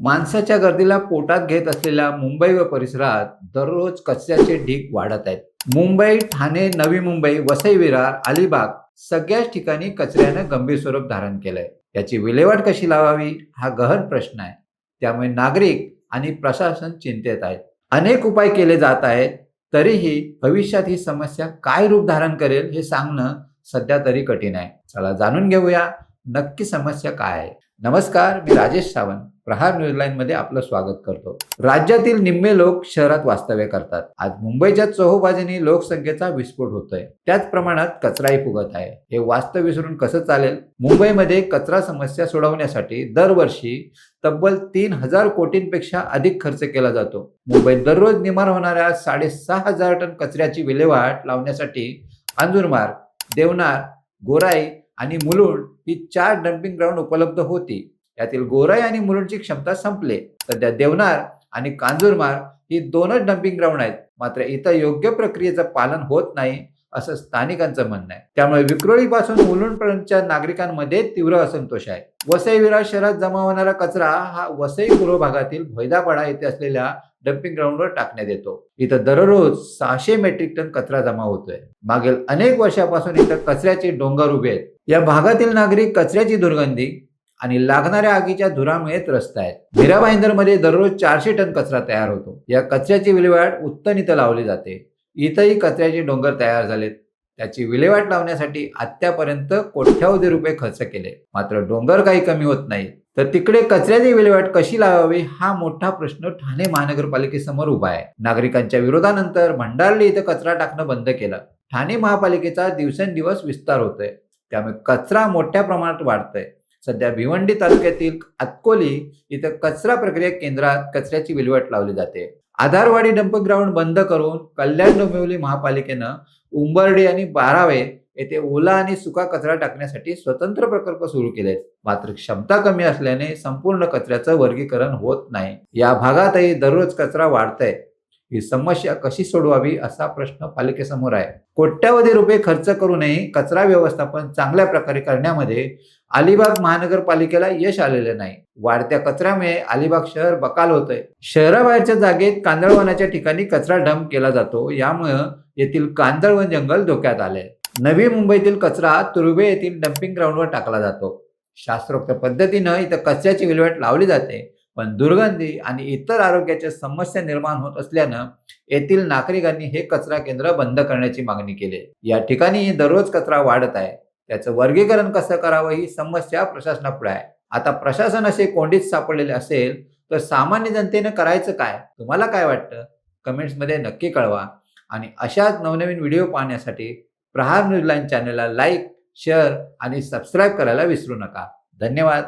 माणसाच्या गर्दीला पोटात घेत असलेल्या मुंबई व परिसरात दररोज कचऱ्याचे ढीग वाढत आहेत. मुंबई ठाणे नवी मुंबई वसई विरार अलिबाग सगळ्याच ठिकाणी कचऱ्यानं गंभीर स्वरूप धारण केलंय. याची विल्हेवाट कशी लावावी हा गहन प्रश्न आहे. त्यामुळे नागरिक आणि प्रशासन चिंतेत आहेत. अनेक उपाय केले जात आहेत तरीही भविष्यात ही समस्या काय रूप धारण करेल हे सांगणं सध्या तरी कठीण आहे. चला जाणून घेऊया नक्की समस्या काय आहे. नमस्कार मी राजेश सावंत. प्रहार न्यूजलाईन मध्ये आपलं स्वागत करतो. राज्यातील निम्मे लोक शहरात वास्तव्य करतात. आज मुंबईच्या चोहोबाजूनी लोकसंख्येचा विस्फोट होतोय. त्याच प्रमाणात कचराही फुगत आहे. हे वास्तव विसरून कसं चालेल? मुंबईमध्ये कचरा समस्या सोडवण्यासाठी दरवर्षी तब्बल तीन हजार कोटींपेक्षा अधिक खर्च केला जातो. मुंबईत दररोज निर्माण होणाऱ्या साडेसहा हजार टन कचऱ्याची विल्हेवाट लावण्यासाठी अंजुरमार्ग देवनार गोराई आणि मुलुंड ही चार डम्पिंग ग्राउंड उपलब्ध होती. यातील गोराई आणि मुलुंडची क्षमता संपले. सध्या देवनार आणि कांजूरमार ही दोनच डम्पिंग ग्राउंड आहेत. मात्र इथं योग्य प्रक्रियेचं पालन होत नाही असं स्थानिकांचं म्हणणं आहे. त्यामुळे विक्रोळीपासून मुलुंडपर्यंतच्या नागरिकांमध्ये तीव्र असंतोष आहे. वसई विरार शहरात जमा होणारा कचरा हा वसई पूर्व भागातील भैदापाडा येथे असलेल्या डम्पिंग ग्राउंडवर टाकण्यात येतो. इथं दररोज सहाशे मेट्रिक टन कचरा जमा होतोय. मागील अनेक वर्षापासून इथं कचऱ्याचे डोंगर उभे आहेत. या भागातील नागरिक कचऱ्याची दुर्गंधी आणि लागणाऱ्या आगीच्या धुरामुळे त्रस्त आहेत. मीरा मध्ये दररोज चारशे टन कचरा तयार होतो. या कचऱ्याची विल्हेवाट उत्तन इथं लावली जाते. इथंही कचऱ्याचे डोंगर तयार झालेत. त्याची विल्हेवाट लावण्यासाठी आत्तापर्यंत कोट्यावधी रुपये खर्च केले. मात्र डोंगर काही कमी होत नाही. तर तिकडे कचऱ्याची विल्हेवाट कशी लावावी हा मोठा प्रश्न ठाणे महानगरपालिकेसमोर उभा आहे. नागरिकांच्या विरोधानंतर भंडारली इथं कचरा टाकणं बंद केलं. ठाणे महापालिकेचा दिवसेंदिवस विस्तार होतोय. त्यामुळे कचरा मोठ्या प्रमाणात वाढतोय. सध्या भिवंडी तालुक्यातील अतकोली इथं कचरा प्रक्रिया केंद्रात कचऱ्याची विल्हेवाट लावली जाते. आधारवाडी डंप ग्राउंड बंद करून कल्याण डोंबिवली महापालिकेनं उंबर्डे आणि बारावे येथे ओला आणि सुका कचरा टाकण्यासाठी स्वतंत्र प्रकल्प सुरू केलेत. मात्र क्षमता कमी असल्याने संपूर्ण कचऱ्याचं वर्गीकरण होत नाही. या भागातही दररोज कचरा वाढतंय. ही समस्या कशी सोडवावी असा प्रश्न पालिकेसमोर आहे. कोट्यावधी रुपये खर्च करूनही कचरा व्यवस्थापन चांगल्या प्रकारे करण्यामध्ये अलिबाग महानगरपालिकेला यश आलेले नाही. वाढत्या कचऱ्यामुळे अलिबाग शहर बकाल होतंय. शहराबाहेरच्या जागेत कांदळवनाच्या ठिकाणी कचरा डंप केला जातो. यामुळं येथील कांदळवन जंगल धोक्यात आले नवी मुंबईतील कचरा तुर्वे येथील डम्पिंग ग्राउंडवर टाकला जातो. शास्त्रोक्त पद्धतीनं इथं कचऱ्याची विल्हेवाट लावली जाते. पण दुर्गंधी आणि इतर आरोग्याच्या समस्या निर्माण होत असल्यानं येथील नागरिकांनी हे कचरा केंद्र बंद करण्याची मागणी केली. या ठिकाणी दररोज कचरा वाढत आहे. त्याचं वर्गीकरण कसं करावं ही समस्या प्रशासनापुढे आहे. आता प्रशासन असे कोंडीत सापडलेले असेल तर सामान्य जनतेनं करायचं काय? तुम्हाला काय वाटतं? कमेंट्समध्ये नक्की कळवा. आणि अशाच नवनवीन व्हिडिओ पाहण्यासाठी प्रहार न्यूज लाईन चॅनलला लाईक शेअर आणि सबस्क्राईब करायला विसरू नका. धन्यवाद.